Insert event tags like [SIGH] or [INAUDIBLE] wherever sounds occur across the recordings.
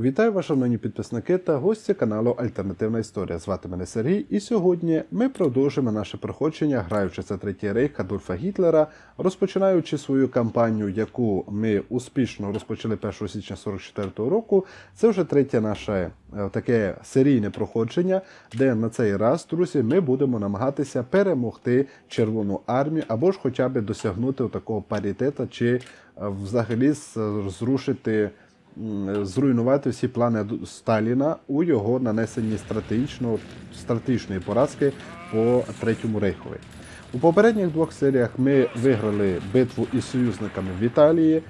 Вітаю вас, шановні підписники та гості каналу Альтернативна Історія. Звати мене Сергій, і сьогодні ми продовжимо наше проходження, граючи за третій рейх Адольфа Гітлера, розпочинаючи свою кампанію, яку ми успішно розпочали 1 січня 44 року. Це вже третє наше е, таке серійне проходження, де на цей раз, друзі, ми будемо намагатися перемогти Червону армію або ж хоча б досягнути такого паритету, чи е, взагалі зрушити зруйнувати всі плани Сталіна у його нанесенні стратегічної поразки по Третьому рейхові. У попередніх двох серіях ми виграли битву із союзниками в Італії.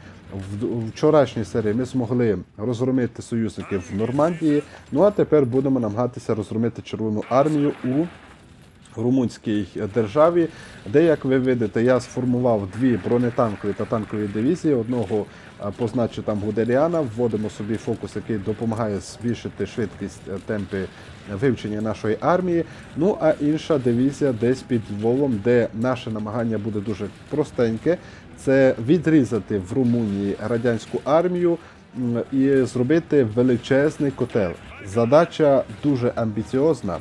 В вчорашній серії ми змогли розгромити союзників в Нормандії. Ну а тепер будемо намагатися розгромити Червону армію у румунській державі, де, як ви видите, я сформував дві бронетанкові та танкові дивізії. Одного а, позначу там Гудеріана, вводимо собі фокус, який допомагає збільшити швидкість е, темпи вивчення нашої армії. Ну а інша дивізія десь під Львовом, де наше намагання буде дуже простеньке. Це відрізати в Румунії радянську армію і зробити величезний котел. Задача дуже амбіціозна.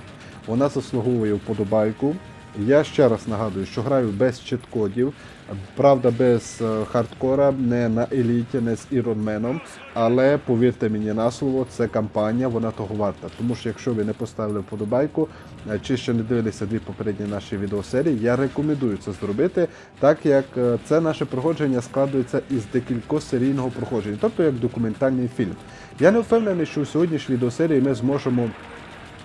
Вона заслуговує вподобайку. Я ще раз нагадую, що граю без чіткодів, правда, без е, хардкора, не на еліті, не з іронменом. Але повірте мені на слово, це кампанія, вона того варта. Тому що якщо ви не поставили вподобайку, е, чи ще не дивилися дві попередні наші відеосерії, я рекомендую це зробити, так як е, це наше проходження складується із декількох серійного проходження, тобто як документальний фільм. Я не впевнений, що в сьогоднішній відеосерії ми зможемо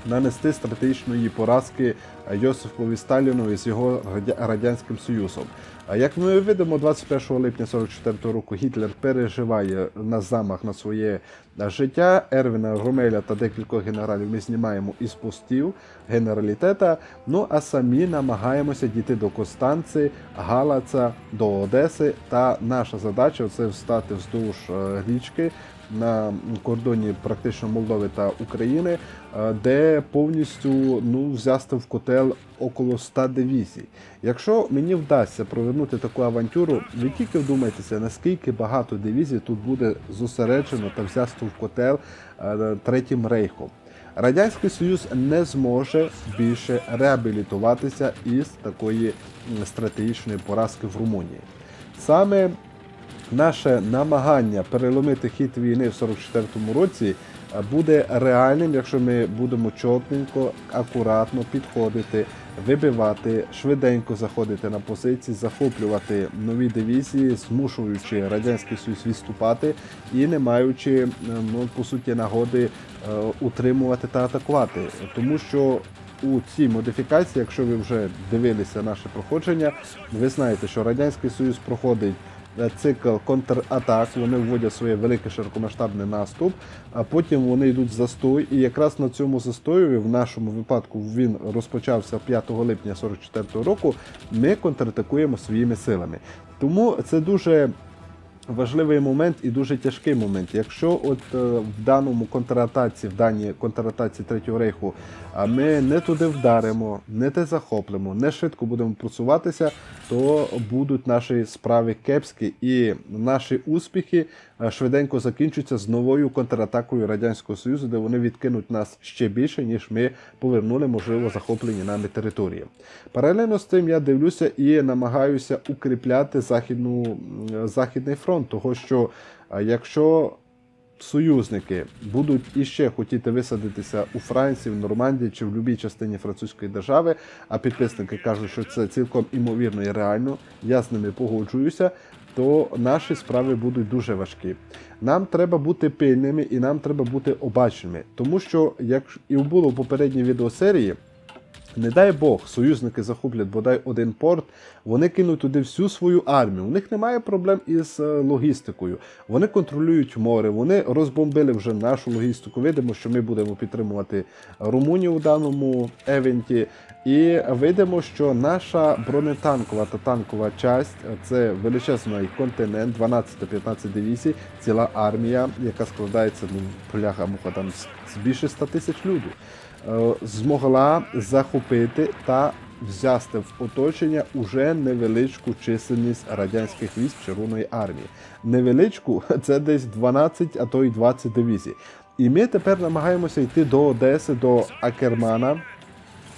нанести стратегічної поразки Йосифові Сталіну з його Радянським Союзом. А як ми видимо, 21 липня 44 року Гітлер переживає на замах на своє життя. Ервіна Громеля та декількох генералів ми знімаємо із постів генералітета. Ну а самі намагаємося дійти до Констанци, Галаца, до Одеси. Та наша задача це встати вздовж е, річки на кордоні практично Молдови та України, е, де повністю ну, взяти в котел около 100 дивізій. Якщо мені вдасться провернути таку авантюру, ви тільки вдумайтеся, наскільки багато дивізій тут буде зосереджено та взято в котел е, Третім рейхом. Радянський Союз не зможе більше реабілітуватися із такої стратегічної поразки в Румунії. Саме наше намагання переломити хід війни в 44-му році буде реальним, якщо ми будемо чотненько, акуратно підходити, вибивати, швиденько заходити на позиції, захоплювати нові дивізії, змушуючи радянський союз відступати і не маючи е, ну, по суті нагоди е, утримувати та атакувати, тому що. У цій модифікації, якщо ви вже дивилися наше проходження, ви знаєте, що Радянський Союз проходить цикл контратак, вони вводять своє велике широкомасштабний наступ, а потім вони йдуть застой. І якраз на цьому застою, в нашому випадку, він розпочався 5 липня 44 року. Ми контратакуємо своїми силами. Тому це дуже важливий момент і дуже тяжкий момент. Якщо от е, в даному контратаці, в даній контратаці Третього рейху, а ми не туди вдаримо, не те захоплимо, не швидко будемо просуватися, то будуть наші справи кепські і наші успіхи швиденько закінчаться з новою контратакою Радянського Союзу, де вони відкинуть нас ще більше, ніж ми повернули, можливо, захоплені нами території. Паралельно з тим я дивлюся і намагаюся укріпляти західну, західний фронт, того що якщо союзники будуть іще хотіти висадитися у Франції, в Нормандії чи в будь-якій частині французької держави, а підписники кажуть, що це цілком імовірно і реально, я з ними погоджуюся. То наші справи будуть дуже важкі. Нам треба бути пильними і нам треба бути обачними, тому що як і було в попередній відеосерії, не дай Бог, союзники захоплять бодай один порт, вони кинуть туди всю свою армію. У них немає проблем із е, логістикою. Вони контролюють море, вони розбомбили вже нашу логістику. Видимо, що ми будемо підтримувати Румунію у даному евенті. І видимо, що наша бронетанкова та танкова часть це величезний континент, 12-15 дивізій, ціла армія, яка складається ну, пляха муха там з більше 100 тисяч людей. Е, Змогла захопити та взяти в оточення уже невеличку чисельність радянських військ Червоної армії. Невеличку це десь 12, а то й 20 дивізій. І ми тепер намагаємося йти до Одеси, до Акермана.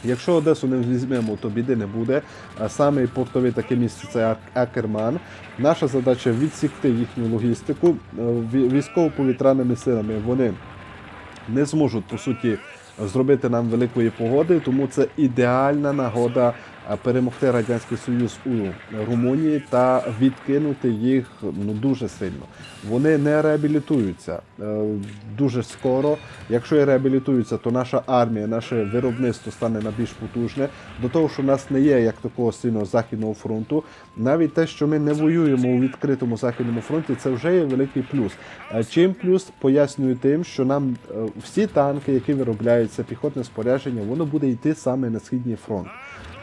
Якщо Одесу не візьмемо, то біди не буде. Саме портове таке місце це Акерман. Наша задача відсікти їхню логістику. Е, Військово-повітряними силами вони не зможуть по суті зробити нам великої погоди, тому це ідеальна нагода перемогти радянський союз у Румунії та відкинути їх ну дуже сильно. Вони не реабілітуються е, дуже скоро. Якщо і реабілітуються, то наша армія, наше виробництво стане на більш потужне. До того, що в нас не є як такого сильного західного фронту. Навіть те, що ми не воюємо у відкритому західному фронті, це вже є великий плюс. Е, Чим плюс пояснюю тим, що нам е, всі танки, які виробляються, піхотне спорядження, воно буде йти саме на східний фронт.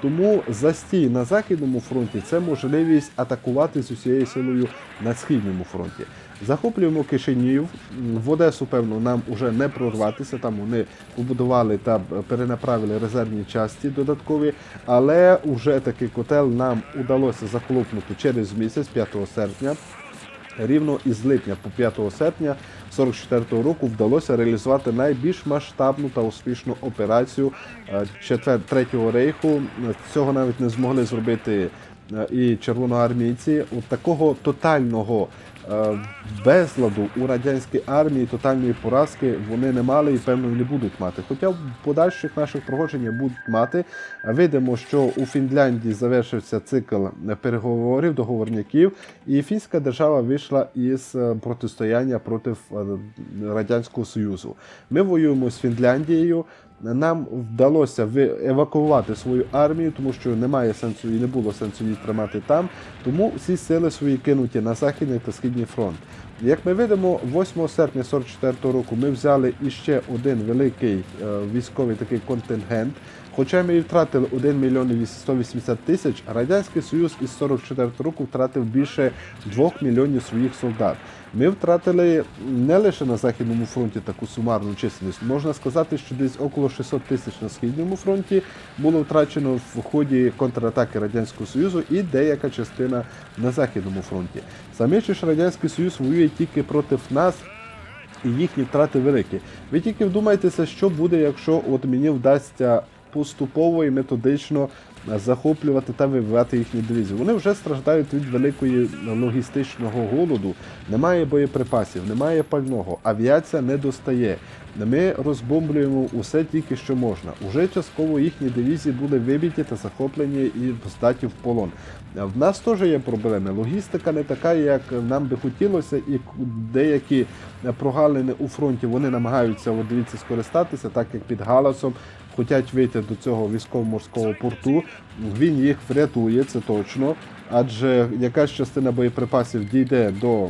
Тому застій на західному фронті це можливість атакувати з усією силою на східному фронті. Захоплюємо Кишинів. В Одесу, певно, нам уже не прорватися. Там вони побудували та перенаправили резервні часті додаткові. Але уже такий котел нам удалося захлопнути через місяць, 5 серпня. Рівно із липня по 5 серпня 44 року вдалося реалізувати найбільш масштабну та успішну операцію е, Третього рейху. Цього навіть не змогли зробити е, і червоноармійці. От такого тотального безладу у радянській армії, тотальної поразки вони не мали і певно не будуть мати. Хоча в подальших наших проходженнях будуть мати. Видимо, що у Фінляндії завершився цикл переговорів, договорників, і фінська держава вийшла із е, протистояння проти е, Радянського Союзу. Ми воюємо з Фінляндією. Нам вдалося евакувати свою армію, тому що немає сенсу і не було сенсу її тримати там. Тому всі сили свої кинуті на західний та східний фронт. Як ми видимо, 8 серпня 44 року ми взяли іще один великий е, військовий такий контингент. Хоча ми і втратили 1 мільйон і 180 тисяч, Радянський Союз із 44 року втратив більше 2 мільйонів своїх солдат. Ми втратили не лише на Західному фронті таку сумарну чисельність. Можна сказати, що десь около 600 тисяч на Східному фронті було втрачено в ході контратаки Радянського Союзу і деяка частина на Західному фронті. Самі ж Радянський Союз воює тільки проти нас і їхні втрати великі. Ви тільки вдумайтеся, що буде, якщо от мені вдасться поступово і методично е, захоплювати та вибивати їхні дивізії. Вони вже страждають від великої логістичного голоду. Немає боєприпасів, немає пального, авіація не достає. Ми розбомблюємо усе тільки що можна. Уже частково їхні дивізії були вибиті та захоплені і здаті в полон. В нас теж є проблеми. Логістика не така, як нам би хотілося, і деякі прогалини у фронті вони намагаються от дивіться скористатися, так як під Галасом хочуть вийти до цього військово-морського порту. Він їх врятує, це точно. Адже якась частина боєприпасів дійде до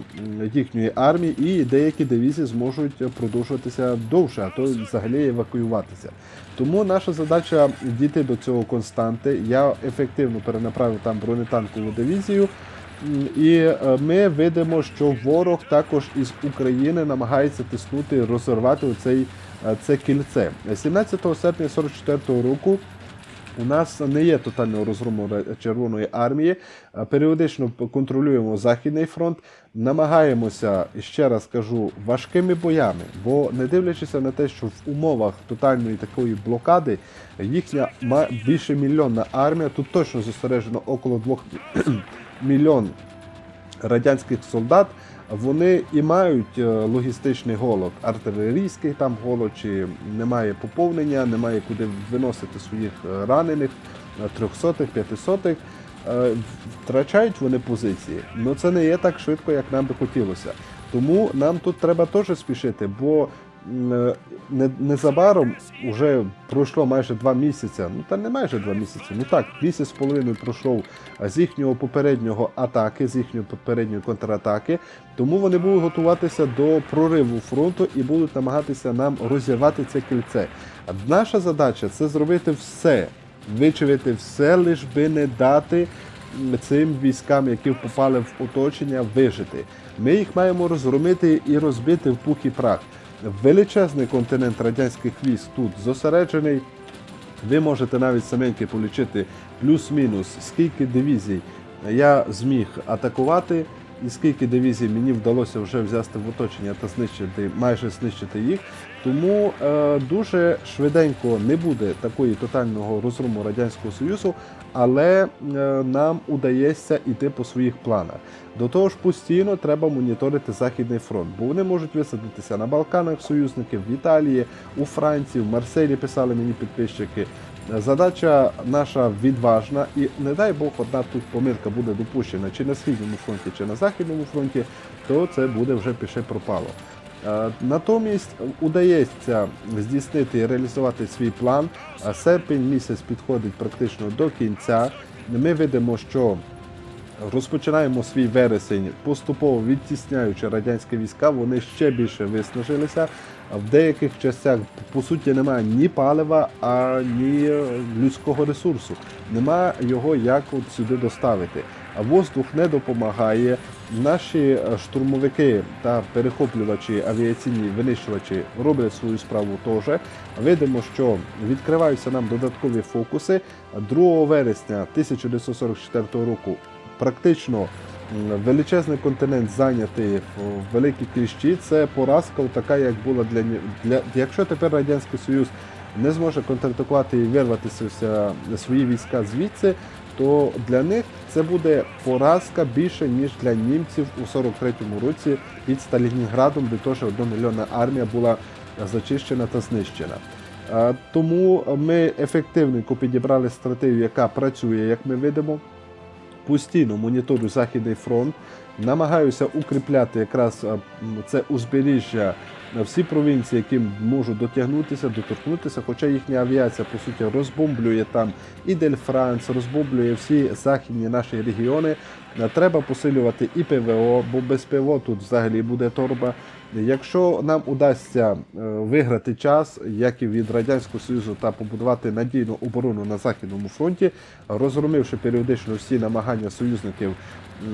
їхньої армії, і деякі дивізії зможуть продовжуватися довше, а то взагалі евакуюватися. Тому наша задача дійти до цього константи. Я ефективно перенаправив там бронетанкову дивізію. І е, ми видимо, що ворог також із України намагається тиснути, розірвати оцей, е, це кільце. 17 серпня 44 року у нас не є тотального розгрому Червоної армії. Е, Періодично контролюємо Західний фронт, намагаємося, ще раз кажу, важкими боями, бо не дивлячись на те, що в умовах тотальної такої блокади їхня більше мільйонна армія, тут точно зосереджено около 2 [CLEARS THROAT] мільйон радянських солдат, вони і мають е, логістичний голод, артилерійський там голод, чи немає поповнення, немає куди виносити своїх е, ранених, е, трьохсотих, п'ятисотих. Втрачають вони позиції, але це не є так швидко, як нам би хотілося. Тому нам тут треба теж спішити, бо незабаром вже пройшло майже два місяці. Ну та не майже два місяці. Ну так, місяць з половиною пройшов з їхнього попереднього атаки, з їхньої попередньої контратаки. Тому вони будуть готуватися до прориву фронту і будуть намагатися нам розірвати це кільце. Наша задача це зробити все, вичавити все, лиш би не дати цим військам, які попали в оточення, вижити. Ми їх маємо розгромити і розбити в пух і прах. Величезний континент радянських військ тут зосереджений Ви можете навіть саменьки полічити плюс-мінус, скільки дивізій я зміг атакувати, і скільки дивізій мені вдалося вже взяти в оточення та знищити, майже знищити їх. Тому е, дуже швиденько не буде такої тотального розгрому Радянського Союзу, але е, нам удається йти по своїх планах. До того ж, постійно треба моніторити Західний фронт, бо вони можуть висадитися на Балканах союзників, в Італії, у Франції, в Марселі писали мені підписчики. Задача наша відважна, і не дай Бог, одна тут помилка буде допущена чи на східному фронті, чи на західному фронті, то це буде вже піше пропало. Е, Натомість удається здійснити і реалізувати свій план. Е, Серпень місяць підходить практично до кінця. Ми видимо, що розпочинаємо свій вересень, поступово відтісняючи радянські війська, вони ще більше виснажилися. В деяких частях по суті немає ні палива, а ні людського ресурсу. Нема його як от сюди доставити. Воздух не допомагає. Наші е, штурмовики та перехоплювачі, авіаційні винищувачі роблять свою справу теж. Видимо, що відкриваються нам додаткові фокуси. 2 вересня 1944 року практично величезний континент зайнятий в великій кліщі. Це поразка, така як була для для якщо тепер радянський союз не зможе контратакувати і вирватися вся- свої війська звідси, то для них це буде поразка більше ніж для німців у 43-му році під Сталінградом, де теж одномільйонна армія була зачищена та знищена. Е, Тому ми ефективненько підібрали стратегію, яка працює, як ми видимо постійно моніторю Західний фронт, намагаюся укріпляти якраз е, це узбережжя, всі провінції, які можуть дотягнутися, доторкнутися, хоча їхня авіація по суті розбомблює там і Дель-Франц, розбомблює всі західні наші регіони. Е, Треба посилювати і ПВО, бо без ПВО тут взагалі буде торба. Якщо нам удасться е, виграти час, як і від Радянського Союзу, та побудувати надійну оборону на Західному фронті, розгромивши періодично всі намагання союзників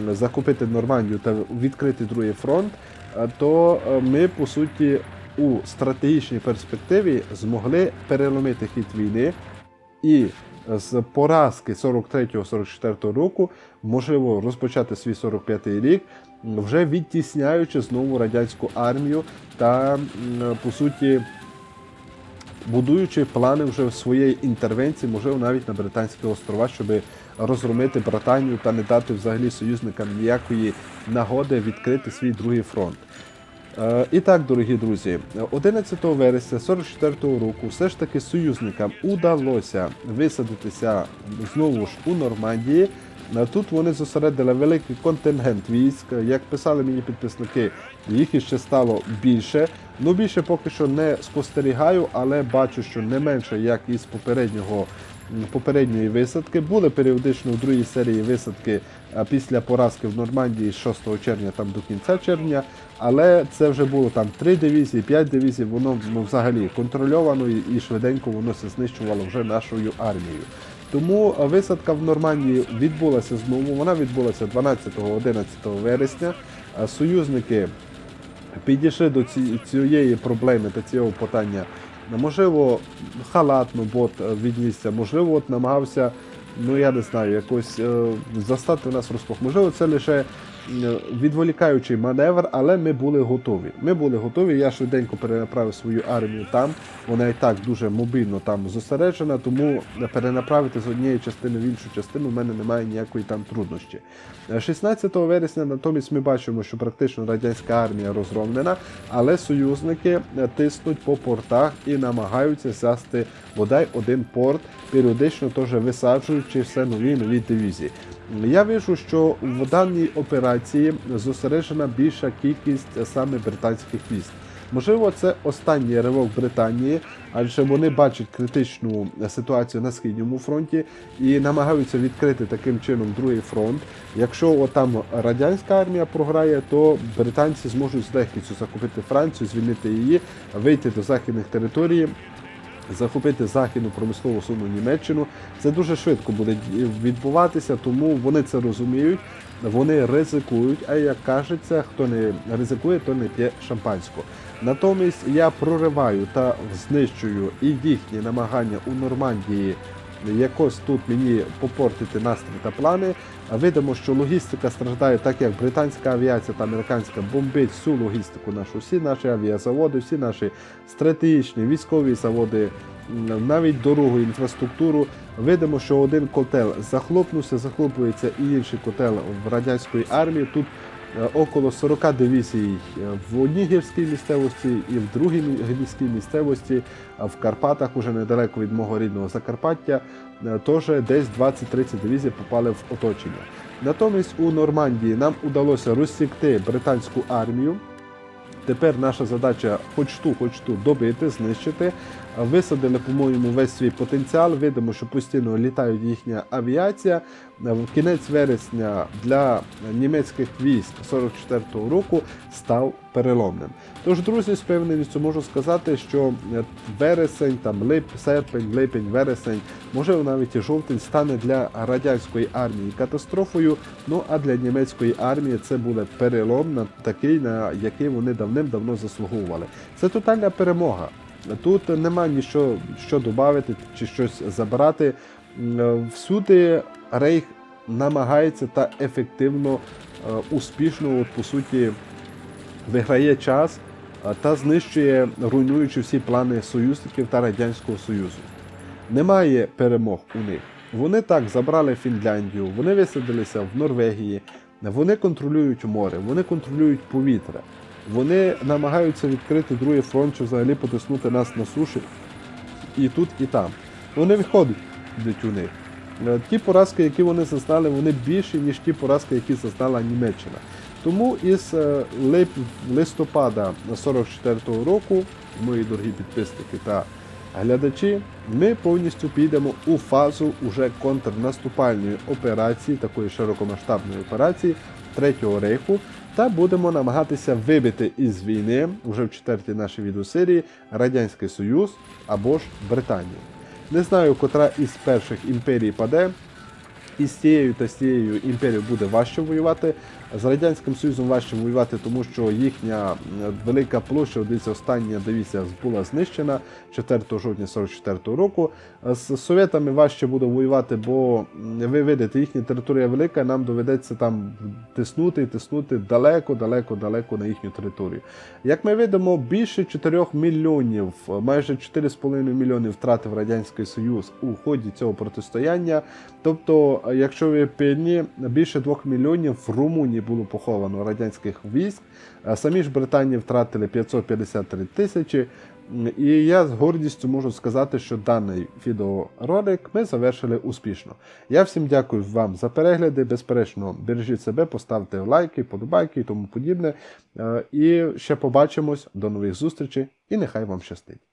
м, захопити Нормандію та відкрити другий фронт, то е, ми по суті у стратегічній перспективі змогли переломити хід війни і з поразки 43-44 року можливо розпочати свій 45-й рік, вже відтісняючи знову радянську армію та по суті. Будуючи плани вже своєї інтервенції, можливо, навіть на Британські острова, щоб розгромити Британію та не дати взагалі союзникам ніякої нагоди відкрити свій другий фронт. Е, І так, дорогі друзі, 11 вересня 44-го року все ж таки союзникам удалося висадитися знову ж у Нормандії. Е, Тут вони зосередили великий контингент військ. Як писали мені підписники, їх іще стало більше. Ну більше поки що не спостерігаю, але бачу, що не менше, як із попереднього попередньої висадки. Були періодично у другій серії висадки після поразки в Нормандії з 6 червня там до кінця червня. Але це вже було там 3 дивізії, 5 дивізій, воно ну, взагалі контрольовано і швиденько воно все знищувало вже нашою армією. Тому висадка в Нормандії відбулася знову. Вона відбулася 12-11 вересня. Союзники підійшли до цієї проблеми та цього питання. Можливо, халатно бот е, віднісся, можливо, от намагався, ну я не знаю, якось е, застати нас розпох. Можливо, це лише е, відволікаючий маневр, але ми були готові. Ми були готові. Я швиденько перенаправив свою армію там. Вона і так дуже мобільно там зосереджена, тому перенаправити з однієї частини в іншу частину в мене немає ніякої там труднощі. Е, 16 вересня натомість ми бачимо, що практично радянська армія розгромлена, але союзники е, тиснуть по портах і намагаються взяти бодай один порт, періодично теж висаджуючи все нові нові дивізії. Я вижу, що в даній операції зосереджена більша кількість саме британських військ. Можливо, це останній ривок Британії, адже вони бачать критичну ситуацію на східному фронті і намагаються відкрити таким чином другий фронт. Якщо там радянська армія програє, то британці зможуть з легкістю захопити Францію, звільнити її, вийти до західних територій. Захопити західну промислову суму Німеччину це дуже швидко буде відбуватися, тому вони це розуміють. вони ризикують, а як кажеться, хто не ризикує, то не п'є шампанську. Натомість я прориваю та знищую і їхні намагання у Нормандії якось тут мені попортити настрій та плани. Видимо, що логістика страждає, так як британська авіація та американська бомбить всю логістику нашу, всі наші авіазаводи, всі наші стратегічні військові заводи, навіть дорогу, інфраструктуру. Видимо, що один котел захлопнувся, захлопується і інший котел в радянської армії. Тут около 40 дивізій е, в одній гірській місцевості і в другій гірській місцевості, в Карпатах, уже недалеко від мого рідного Закарпаття, е, теж десь 20-30 дивізій попали в оточення. Натомість у Нормандії нам удалося розсікти британську армію. Тепер наша задача хоч ту, хоч ту добити, знищити. Висадили, по-моєму, весь свій потенціал. Видимо, що постійно літають їхня авіація. Е, В кінець вересня для німецьких військ 44-го року став переломним. Тож, друзі, з певністю можу сказати, що е, вересень, там лип, серпень, липень, вересень, може навіть і жовтень стане для радянської армії катастрофою. Ну а для німецької армії це буде перелом на такий, на який вони давним-давно заслуговували. Це тотальна перемога. Тут нема нічого що додати чи щось забрати. Е, Всюди Рейх намагається та ефективно, е, успішно, от, по суті, виграє час е, та знищує, руйнуючи всі плани союзників та Радянського Союзу. Немає перемог у них. Вони так забрали Фінляндію, вони висадилися в Норвегії, вони контролюють море, вони контролюють повітря. Вони намагаються відкрити другий фронт, чи взагалі потиснути нас на суші і тут, і там. Вони виходять у них. Е, Ті поразки, які вони зазнали, вони більші, ніж ті поразки, які зазнала Німеччина. Тому із е, листопада 44-го року, мої дорогі підписники та глядачі, ми повністю підемо у фазу уже контрнаступальної операції, такої широкомасштабної операції Третього рейху, та будемо намагатися вибити із війни вже в четвертій нашій відеосерії Радянський Союз або ж Британію. Не знаю, котра із перших імперій паде. І з тією та з тією імперією буде важче воювати. З Радянським Союзом важче воювати, тому що їхня велика площа, дивіться, остання дивізія була знищена 4 жовтня 44 року. З Совєтами важче буде воювати, бо ви видите, їхня територія велика, нам доведеться там тиснути і тиснути далеко, далеко, далеко на їхню територію. Як ми видимо, більше 4 мільйонів, майже 4,5 мільйони втратив Радянський Союз у ході цього протистояння. Тобто, якщо ви пильні, більше 2 мільйонів в Румунії було поховано радянських військ. Самі ж Британії втратили 553 тисячі. І я з гордістю можу сказати, що даний відеоролик ми завершили успішно. Я всім дякую вам за перегляди. Безперечно, бережіть себе, поставте лайки, подобайки і тому подібне. Е, І ще побачимось. До нових зустрічей і нехай вам щастить.